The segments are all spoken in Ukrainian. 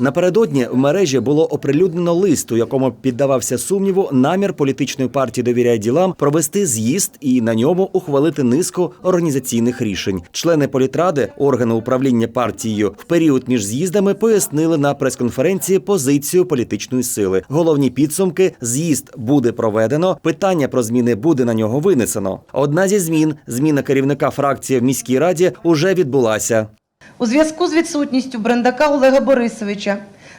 Напередодні в мережі було оприлюднено лист, у якому піддавався сумніву намір політичної партії «Довіряй ділам провести з'їзд і на ньому ухвалити низку організаційних рішень. Члени політради, органу управління партією, в період між з'їздами пояснили на прес-конференції позицію політичної сили. Головні підсумки: з'їзд буде проведено, питання про зміни буде на нього винесено. Одна зі змін зміна керівника фракції в міській раді уже відбулася. У зв'язку з відсутністю Брендака Олега Борисовича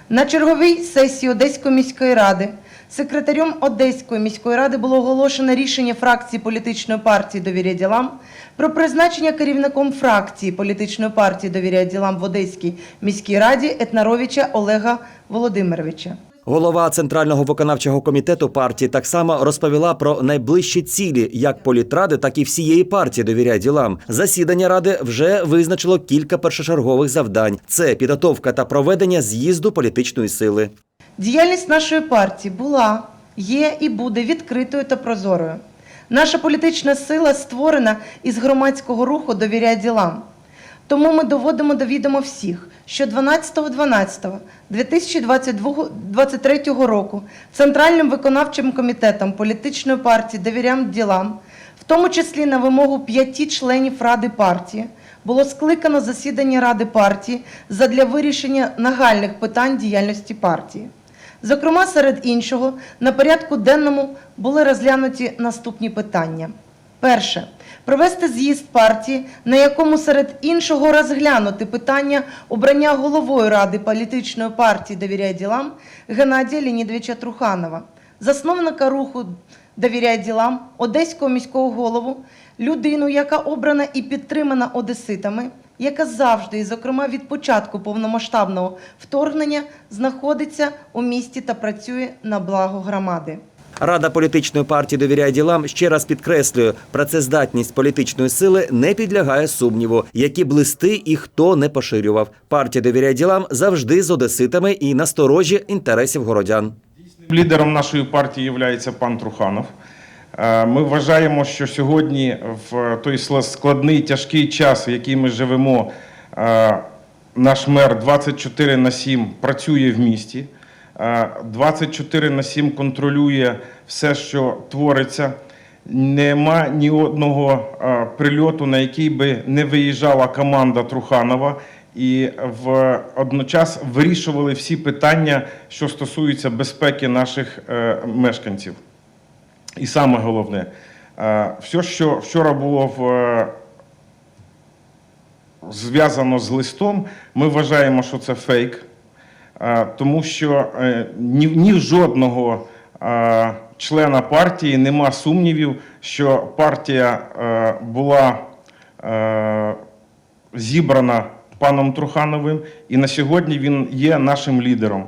на черговій сесії Одеської міської ради секретарем Одеської міської ради було оголошено рішення фракції політичної партії «Довіря ділам» про призначення керівником фракції політичної партії «Довіря ділам» в Одеській міській раді Етнаровича Олега Володимировича. Голова центрального виконавчого комітету партії так само розповіла про найближчі цілі як політради, так і всієї партії «Довіряй ділам. Засідання ради вже визначило кілька першочергових завдань: це підготовка та проведення з'їзду політичної сили. Діяльність нашої партії була, є і буде відкритою та прозорою. Наша політична сила створена із громадського руху «Довіряй ділам». Тому ми доводимо до відома всіх, що 12.12.2023 року Центральним виконавчим комітетом політичної партії «Довірям ділам», в тому числі на вимогу п'яти членів Ради партії, було скликано засідання Ради партії задля вирішення нагальних питань діяльності партії. Зокрема, серед іншого, на порядку денному були розглянуті наступні питання. Перше. Провести з'їзд партії, на якому серед іншого розглянути питання обрання головою Ради політичної партії «Довіряй ділам» Геннадія Леонідовича Труханова, засновника руху «Довіряй ділам», одеського міського голову, людину, яка обрана і підтримана одеситами, яка завжди, і зокрема від початку повномасштабного вторгнення, знаходиться у місті та працює на благо громади. Рада політичної партії «Довіряй ділам» ще раз підкреслює, працездатність політичної сили не підлягає сумніву, які б листи і хто не поширював. Партія «Довіряй ділам» завжди з одеситами і насторожі інтересів городян. Лідером нашої партії є пан Труханов. Е, Ми вважаємо, що сьогодні, в той складний тяжкий час, в який ми живемо, е, наш мер 24 на 7 працює в місті, 24 на 7 контролює все, що твориться. Нема ні одного е, прильоту, на який би не виїжджала команда Труханова, і в одночас вирішували всі питання, що стосуються безпеки наших е, мешканців. І саме головне, е, все, що вчора було в, е, зв'язано з листом, ми вважаємо, що це фейк, е, тому що е, ні, ні жодного е, члена партії нема сумнівів, що партія е, була е, зібрана паном Трухановим, і на сьогодні він є нашим лідером.